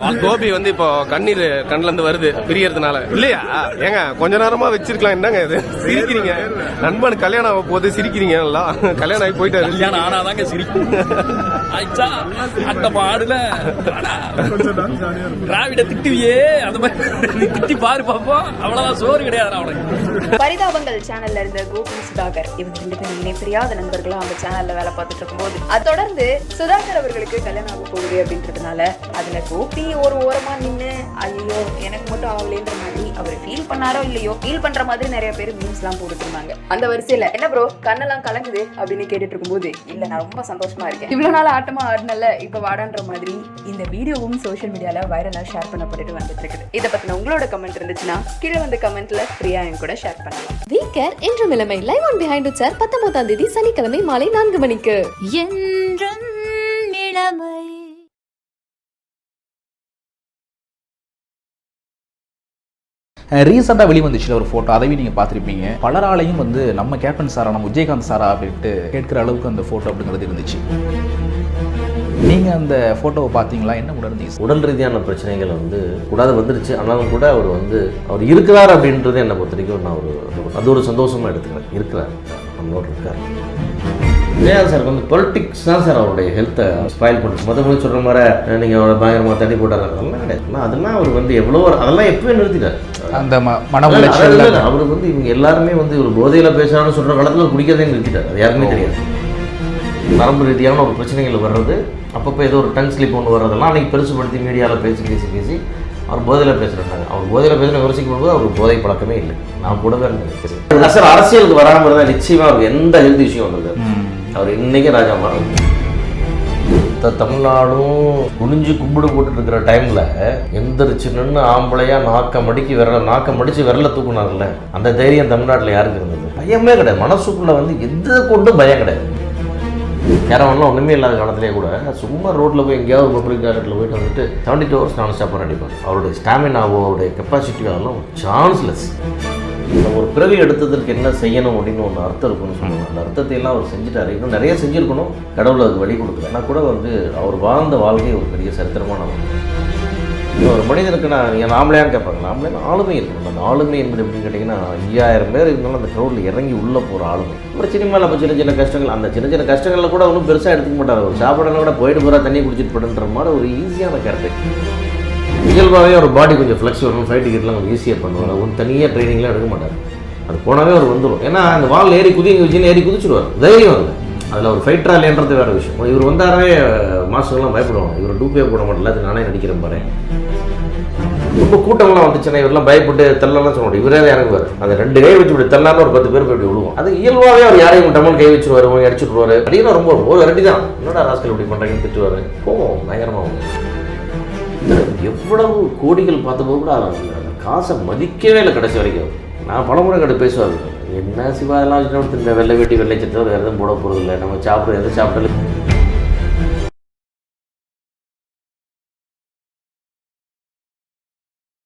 கோபி வந்து இப்போ கண்ணீர் கண்ணுல இருந்து வருது பிரியறதுனால. இல்லையா? ஏங்க கொஞ்ச நேரமா வச்சிருக்கலாம். என்னங்க இது? சிரிக்கிறீங்க. நண்பன் கல்யாணம் ஆக போது சிரிக்கிறீங்க எல்லாம் கல்யாணம் ஆகி போயிட்டாரு. ஆனாதாங்க சிரிக்கும். ஆயிச்சா அந்த மாடுல. திராவிட திட்டுவியே. அந்த மாதிரி திட்டி பாரு பாப்போம். அவ்வளவுதான் சோறு கிடையாது அவனுக்கு பரிதாபங்கள் சேனல்ல இருந்த கோபி சுதாகர். இவங்க ரெண்டு பேரும் இணை பிரியாத நண்பர்களும் அந்த சேனல்ல வேலை பார்த்துட்டு இருக்கும்போது அதை தொடர்ந்து சுதாகர் அவர்களுக்கு கல்யாணம் ஆக போகுது அப்படின்றதுனால அதுல கோபி ஒரு ஓரமா நின்று ஐயோ எனக்கு மட்டும் ஆகலைன்ற மாதிரி அவர் ஃபீல் பண்ணாரோ இல்லையோ? ஃபீல் பண்ற மாதிரி நிறைய பேர் மீம்ஸ் எல்லாம் போட்டுட்டு இருந்தாங்க அந்த வரிசையில என்ன ப்ரோ கண்ணெல்லாம் கலங்குது? அப்படின்னு கேட்டுட்டு இருக்கும்போது இல்ல நான் ரொம்ப சந்தோஷமா இருக்கேன். இவ்வளவு நாள் ஆட்டமா ஆடினல இப்ப வாடான்ற மாதிரி இந்த வீடியோவும் சோஷியல் மீடியால வைரலா ஷேர் பண்ணப்பட்டுட்டு வந்துட்டு இருக்குது. இதை பத்தின உங்களோட கமெண்ட் இருந்துச்சுன்னா கீழே வந்து கமெண்ட்ல ஃப்ரீயா என் கூட ஷேர் பண்ணலாம். வீக்கர் என்றும் இளமை லைவ் ஆன் பிஹைண்ட் சார் பத்தொன்பதாம் தேதி சனிக்கிழமை மாலை நான்கு மணிக்கு. என்றும் இளமை ரீசெண்டாக வெளிவந்துச்சு ஒரு ஃபோட்டோ அதையும் நீங்கள் பார்த்துருப்பீங்க. பலராலையும் வந்து நம்ம கேப்டன் சாரா நம்ம விஜயகாந்த் சாரா அப்படின்ட்டு கேட்குற அளவுக்கு அந்த ஃபோட்டோ அப்படிங்கிறது இருந்துச்சு. நீங்கள் அந்த ஃபோட்டோவை பார்த்தீங்களா? என்ன உணர்ந்தீங்க உடல் ரீதியான பிரச்சனைகள் வந்து கூடாது வந்துருச்சு. ஆனாலும் கூட அவர் வந்து அவர் இருக்கிறார் அப்படின்றது என்னை பொறுத்த வரைக்கும் நான் ஒரு அது ஒரு சந்தோஷமாக எடுத்துக்கிறேன். இருக்கிறார். நம்மளோட இருக்கார். விஜயகாந்த் சார் வந்து பொலிட்டிக்ஸ் தான் சார் அவருடைய ஹெல்த்தை ஸ்பாயில் பண்ணுது. மற்றபடி சொல்கிற மாதிரி நீங்கள் அவரை பயங்கரமாக தண்ணி போட்டார். அதெல்லாம் கிடையாது. அதெல்லாம் அவர் வந்து எவ்வளோ அதெல்லாம் எப்பவே நிறுத்திட்டார்? அந்த ம மன. அவர் வந்து இவங்க எல்லாருமே வந்து ஒரு போதையில் பேசுகிறான்னு சொல்கிற காலத்தில் குடிக்கிறதே நிறுத்திட்டார். அது யாருமே தெரியாது. நரம்பு ரீதியான ஒரு பிரச்சனைகள் வர்றது. அப்பப்போ ஏதோ ஒரு டங் ஸ்லிப் ஒன்று வர்றதெல்லாம் அன்றைக்கி பெருசுபடுத்தி மீடியாவில் பேசி பேசி பேசி அவர் போதையில் பேசுகிறாங்க அவர் போதையில் பேசுகிற விமர்சிக்கும் போது அவருக்கு போதை பழக்கமே இல்லை. நான் கூடவே இருந்தேன். சார். அரசியலுக்கு வராமல் இருந்தால் நிச்சயமாக அவருக்கு எந்த ஹெல்த் இஷ்யூ வந்திருக்காரு அவர் இன்னைக்கே ராஜா மாறன் த- தமிழ்நாடும் குனிஞ்சு கும்பிடு போட்டுட்டு இருக்கிற டைம்ல எந்திரிச்சு நின்று ஆம்பளையா நாக்க மடிக்கி விரல நாக்க மடிச்சு விரல தூக்குனார்ல அந்த தைரியம் தமிழ்நாட்டில் யாருக்கு இருந்தது? பயமே கிடையாது. மனசுக்குள்ள வந்து எது கொண்டும் பயம் கிடையாது. கேரவன்லாம் ஒன்றுமே இல்லாத காலத்திலே கூட சும்மா ரோட்டில் போய் எங்கேயாவது பப்ளிக் டாய்லெட்டில் போயிட்டு வந்துட்டு செவன்டி டூ ஹவர்ஸ் நான் ஸ்டாப் அடிப்பார் அவருடைய ஸ்டாமினாவோ அவருடைய கெப்பாசிட்டியோ அதெல்லாம் சான்ஸ்லெஸ் ஒரு பிறவி எடுத்ததற்கு என்ன செய்யணும் அப்படின்னு ஒன்று அர்த்தம் இருக்குன்னு சொன்னாங்க அந்த அர்த்தத்தை எல்லாம் அவர் செஞ்சுட்டாரு. இன்னும் நிறைய செஞ்சுருக்கணும். கடவுள் அதுக்கு வழி கொடுக்கல. ஆனால் கூட வந்து அவர் வாழ்ந்த வாழ்க்கை ஒரு பெரிய சரித்திரமான ஒன்று ஒரு மனிதனுக்கு நான் என் ஆம்பளையான்னு கேட்பாங்க ஆம்பளைனா ஆளுமை இருக்கணும் அந்த ஆளுமை என்பது எப்படின்னு கேட்டிங்கன்னா ஐயாயிரம் பேர் இருந்தாலும் அந்த க்ரௌடில் இறங்கி உள்ளே போகிற ஆளுமை. அப்புறம் சினிமாவில் நம்ம சின்ன சின்ன கஷ்டங்கள் அந்த சின்ன சின்ன கஷ்டங்களில் கூட ஒன்றும் பெருசாக எடுத்துக்க மாட்டார் ஒரு சாப்பிடலாம் கூட போயிட்டு போகிறா தண்ணி குடிச்சிட்டு போடுன்ற மாதிரி ஒரு ஈஸியான கேரக்டர் இயல்பாகவே ஒரு பாடி கொஞ்சம் ஃப்ளெக்சிபிள் ஃப்ளைட் டிக்கெட்லாம் கொஞ்சம் ஈஸியாக பண்ணுவார் ஒன்று தனியாக ட்ரைனிங்லாம் எடுக்க மாட்டார் அது போனாவே அவர் வந்துடும் ஏன்னா அந்த வால் ஏறி குதி வச்சுன்னு ஏறி குதிச்சிடுவார் தைரியம் அது அதில் ஒரு ஃபைட்டரா இல்லைன்றது வேறு விஷயம். இவர் வந்தாரே மாஸ்டர்லாம் பயப்படுவாங்க. இவர் டூப்பே போட மாட்டேன். அது நானே நடிக்கிறேன் பாரு. ரொம்ப கூட்டம்லாம் வந்துச்சுன்னா இவரெல்லாம் பயப்பட்டு தெல்லலாம் சொல்ல முடியும் இவரே இறங்குவார். அந்த ரெண்டு கை வச்சு இப்படி தெல்லாம ஒரு பத்து பேர் போய் இப்படி விழுவோம். அது இயல்பாகவே அவர் யாரையும் டம்மன் கை வச்சுருவாரு போய் அடிச்சுடுவாரு அப்படின்னா ரொம்ப ஒரு வெரைட்டி தான். என்னடா ராஸ்கல் இப்படி பண்ணுறாங்கன்னு திட்டுவார். போவோம் பயங்கரமாக எவ்வளவு கோடிகள் பார்த்தபோது கூட அந்த காசை மதிக்கவே இல்லை கடைசி வரைக்கும். நான் பலமுறை கடை பேசுவார் என்ன சிவா எல்லாம் வச்சுட்டு இந்த வெள்ளை வெட்டி வெள்ளை சத்தம் வேறு எதுவும் போட போகிறது இல்லை நம்ம சாப்பிட்றது எதுவும் சாப்பிட்டாலும்